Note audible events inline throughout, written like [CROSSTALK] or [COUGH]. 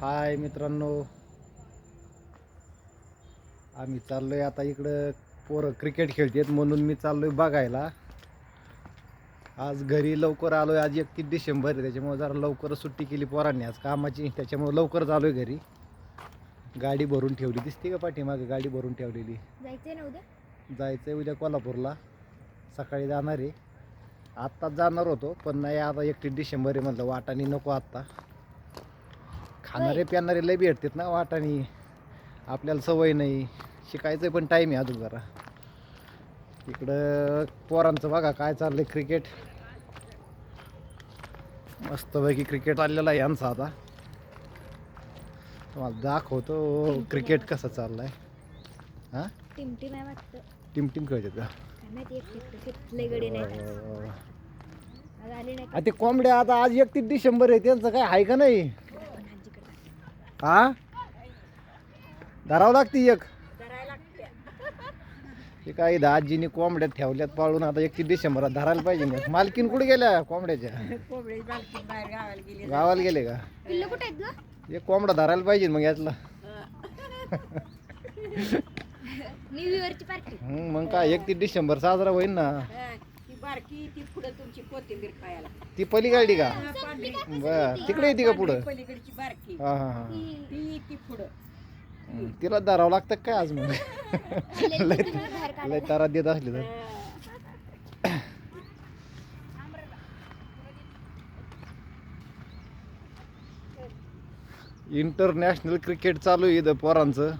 हाय मित्रांनो. आम्ही चाललोय आता इकडं पोरं क्रिकेट खेळतात म्हणून मी चाललोय बघायला. आज घरी लवकर आलोय आज एकतीस डिसेंबर आहे त्याच्यामुळे जरा लवकरच सुट्टी केली पोरांनी आज कामाची त्याच्यामुळे लवकरच आलोय घरी. गाडी भरून ठेवली दिसते का पाठीमागे? गाडी भरून ठेवलेली. जायचंय ना उद्या? जायचं आहे उद्या कोल्हापूरला. सकाळी जाणार आहे. आत्ताच जाणार होतो पण नाही आता एकतीस डिसेंबर आहे म्हटलं वाटाणी नको आत्ता. खाणारे प्यानारे लय भेटतात ना वाटाणी. आपल्याला सवय नाही. शिकायचं पण टाईम आहे अजून जरा. इकडं पोरांचं बघा काय चाललंय क्रिकेट मस्तपैकी क्रिकेट आलेलं आहे यांचा आता. तुम्हाला दाखवतो क्रिकेट कसं चाललंय. हां? टीम टीम आहे वाटतं. टीम टीम खेळतात का? आ ते कोंबड्या आता आज एकतीस डिसेंबर आहे. त्यांचं काय आहे का नाही? हा? धरावं लागते एक. ते काय इथं आजीने कोंबड्या ठेवल्यात पाळून आता एकतीस डिसेंबरात धरायला पाहिजे ना. मालकीन कुठे गेल्या कोंबड्याच्या? गावाला गेले का? पिल्लू कुठे आहेत ग? एक कोंबडा धरायला पाहिजे मग यातला. मग काय एकतीस डिसेंबर साजरा होईल ना. बारकी ती पुढे तुमची कोथिंबीर खायला ती पलीकडली का? बर. तिकडे येते का पुढं? पलीकडची बारकी हा हा हा. ती ती पुढं. तिला धरावं लागतं का काय आज मग बाहेर लय तारा देत असली तर. इंटरनॅशनल क्रिकेट चालू आहे इथं पोरांचं.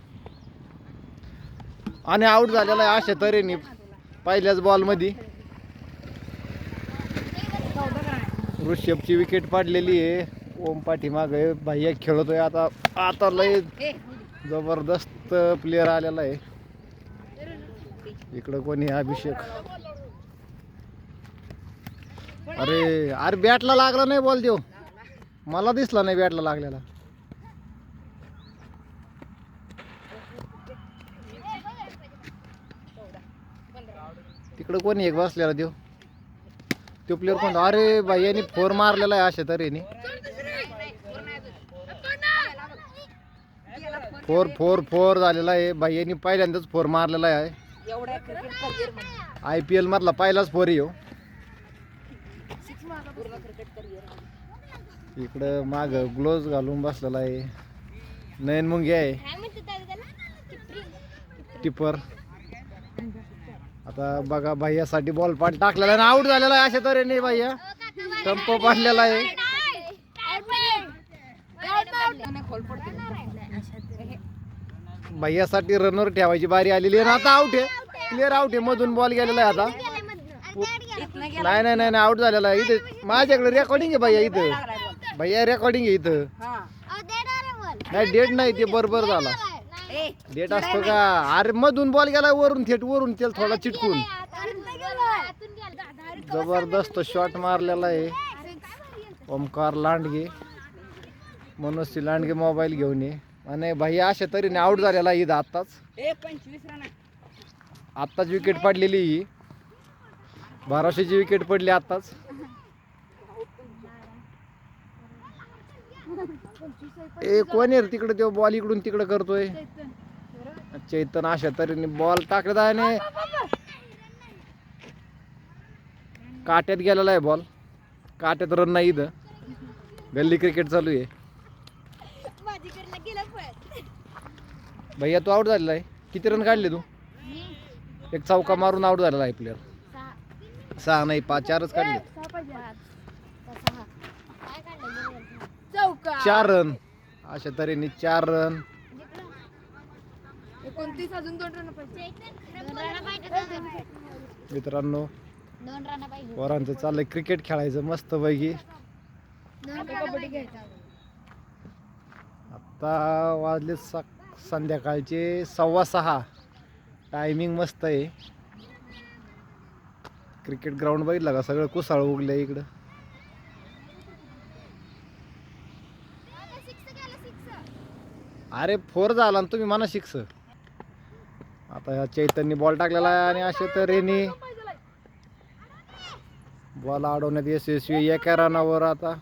आणि आऊट झालेला आहे अशा तऱ्हेने पहिल्याच बॉलमध्ये ऋषभची विकेट पाडलेली आहे. ओम पाठीमाग भैया खेळतोय. आता आता लय जबरदस्त प्लेअर आलेला आहे. इकडं कोणी? अभिषेक? अरे अरे बॅटला लागला नाही बॉल देऊ. मला दिसला नाही बॅटला लागलेला. तिकडं कोणी एक बसलेला देऊ. तो प्लेअर कोण? अरे भाई यांनी फोर मारलेला आहे अशा तऱ्हेने. फोर फोर फोर झालेला आहे. भाई यांनी पहिल्यांदाच फोर मारलेला आहे. आय पी एल मधला पहिलाच फोर येऊ करिअर इकडं माग ग्लोव्ज घालून बसलेला आहे. नयन मुंगे आहे. टिपर. आता बघा भैयासाठी बॉल पण टाकलेला आहे. आउट झालेला आहे अशा तऱ्हेने भैया. टंप पाडलेला आहे. भैयासाठी रनर ठेवायची बारी आलेली आहे. आणि आता आउट आहे. क्लिअर आउट आहे. मधून बॉल गेलेला आहे आता. नाही नाही नाही आउट झालेला आहे. इथे माझ्याकडे रेकॉर्डिंग आहे भैया इथं. भैया रेकॉर्डिंग आहे इथं. नाही डेट नाही ते बरोबर झाला. डेट असतो का? अरे मधून बॉल गेला वरून थेट वरून त्याला थोडा चिटकून. जबरदस्त शॉट मारलेला आहे. ओमकार लांडगे. मनोज लांडगे मोबाईल घेऊन ये. आणि भाई अशा तऱ्हेने आउट झालेला आहे इथं आत्ताच. ए पंचवीस रन आत्ताच विकेट पडलेली ही. बाराशेची विकेट पडली आत्ताच. [LAUGHS] ए कोण आहे तिकडे? तो बॉल इकडून तिकडे करतोय. चैतन अशा तऱ्हेने बॉल टाकत आहे आणि काट्यात गेलेला आहे बॉल काट्यात रन नाही इथं. गल्ली क्रिकेट चालू आहे. भैया तू आउट झालेला आहे. किती रन काढले तू? एक चौका मारून आउट झालेला आहे प्लेअर सहा नाही पाच चारच काढले चौका चार रन अशा तऱ्हेने चार रन एकोणतीस अजून दोन रन पाहिजे. मित्रांनो दोन रन पाहिजे. पोरांचं चाललंय क्रिकेट खेळायचं मस्त पैकी आता वाजले स संध्याकाळचे सव्वा सहा. टायमिंग मस्त आहे. क्रिकेट ग्राउंड बघितलं का? सगळं कुसाळ उगलं इकडं. अरे फोर झाला ना तुम्ही म्हणा शिक्स आता ह्या चैतन्य बॉल टाकलेला आहे आणि असे तर रेनी बॉल अडवण्यात यशस्वी एका रनावर आता.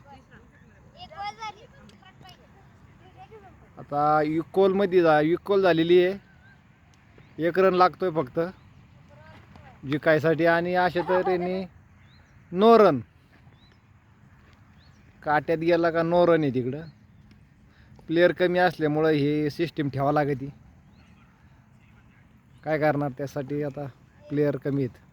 आता युकोलमध्ये जा इकोल झालेली आहे. एक रन लागतोय फक्त. जिकायसाठी आणि असे तर रेनी नो रन काट्यात गेला का नो रन आहे तिकडं. प्लेअर कमी असल्यामुळं हे सिस्टीम ठेवावं लागते. काय करणार त्यासाठी आता प्लेअर कमी आहेत.